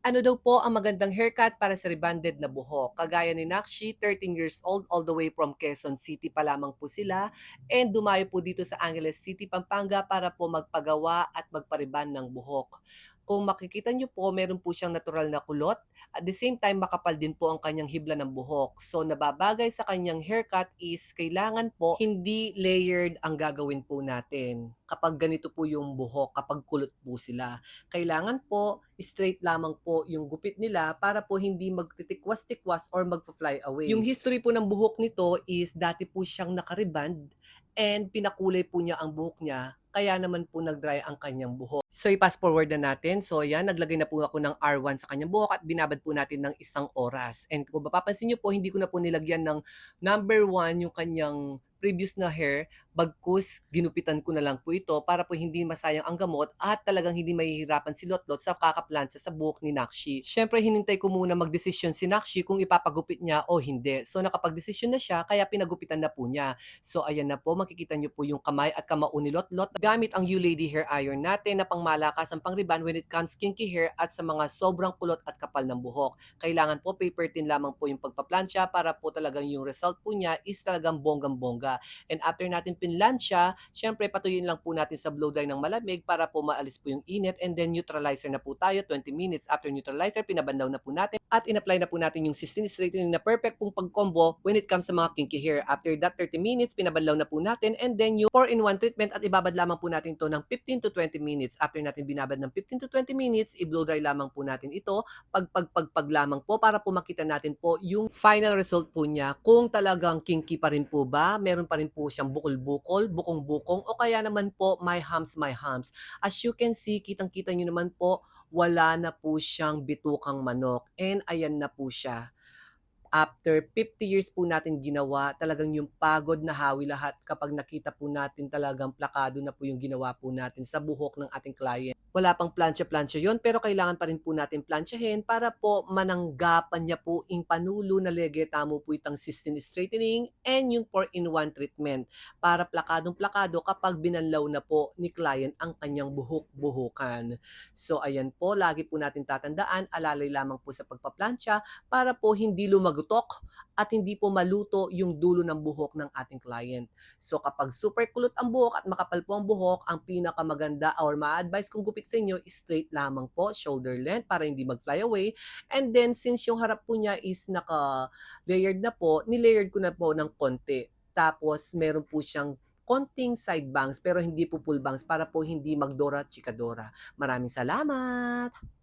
Ano daw po ang magandang haircut para sa rebonded na buhok? Kagaya ni Nakshi, 13 years old, all the way from Quezon City pa lamang po sila and dumayo po dito sa Angeles City, Pampanga para po magpagawa at magpa-rebond ng buhok. Kung makikita niyo po, meron po siyang natural na kulot. At the same time, makapal din po ang kanyang hibla ng buhok. So, nababagay sa kanyang haircut is kailangan po hindi layered ang gagawin po natin. Kapag ganito po yung buhok, kapag kulot po sila. Kailangan po straight lamang po yung gupit nila para po hindi magtitikwas-tikwas or magfa-fly away. Yung history po ng buhok nito is dati po siyang nakariband and pinakulay po niya ang buhok niya kaya naman po nag-dry ang kanyang buhok. So, i-fast forward na natin. So, ayan, naglagay na po ako ng R1 sa kanyang buhok at binabad po natin ng isang oras. And kung mapapansin nyo po, hindi ko na po nilagyan ng number 1 yung kanyang previous na hair, bagkus ginupitan ko na lang po ito para po hindi masayang ang gamot at talagang hindi mahihirapan si Lotlot sa kakaplansya sa buhok ni Nakshi. Siyempre, hinintay ko muna magdesisyon si Nakshi kung ipapagupit niya o hindi. So, nakapagdesisyon na siya, kaya pinagupitan na po niya. So, ayan na po, makikita niyo po yung kamay at kamao ni Lotlot gamit ang U-Lady Hair Iron natin na pangmalakas ang pangriban when it comes kinky hair at sa mga sobrang kulot at kapal ng buhok. Kailangan po paper thin lamang po yung pagpaplansya para po talagang yung result po niya is talagang bonggang-bongga. And after natin pinlansya, syempre patuyuin lang po natin sa blow dry ng malamig para po maalis po yung init and then neutralizer na po tayo 20 minutes. After neutralizer, pinabandaw na po natin at in-apply na po natin yung cysteine straightening na perfect pong pag-combo when it comes sa mga kinky hair. After that 30 minutes, pinabanlaw na po natin and then yung 4-in-1 treatment at ibabad lamang po natin to ng 15 to 20 minutes. After natin binabad ng 15 to 20 minutes, i-blow dry lamang po natin ito pag pag pag, pag lamang po para po makita natin po yung final result po niya kung talagang kinky pa rin po ba, meron pa rin po siyang bukol-bukol, bukong-bukong o kaya naman po my humps, my humps. As you can see, kitang-kita nyo naman po, wala na po siyang bitukang manok. And ayan na po siya. After 50 years po natin ginawa, talagang yung pagod na hawi lahat kapag nakita po natin talagang plakado na po yung ginawa po natin sa buhok ng ating client. Wala pang plancha-plancha yon pero kailangan pa rin po natin planchahin para po mananggapan niya po yung panulo na lege tamo po itang cysteine straightening and yung 4-in-1 treatment para plakadong-plakado kapag binanlaw na po ni client ang kanyang buhok-buhukan. So ayan po, lagi po natin tatandaan, alalay lamang po sa pagpaplansya para po hindi lumagutok at hindi po maluto yung dulo ng buhok ng ating client. So kapag super kulot ang buhok at makapal po ang buhok, ang pinakamaganda or ma-advise kong gupit sa inyo, straight lamang po, shoulder length para hindi mag-fly away. And then since yung harap po niya is naka-layered na po, nilayered ko na po ng konti. Tapos meron po siyang konting side bangs pero hindi po full bangs para po hindi magdora chikadora. Maraming salamat!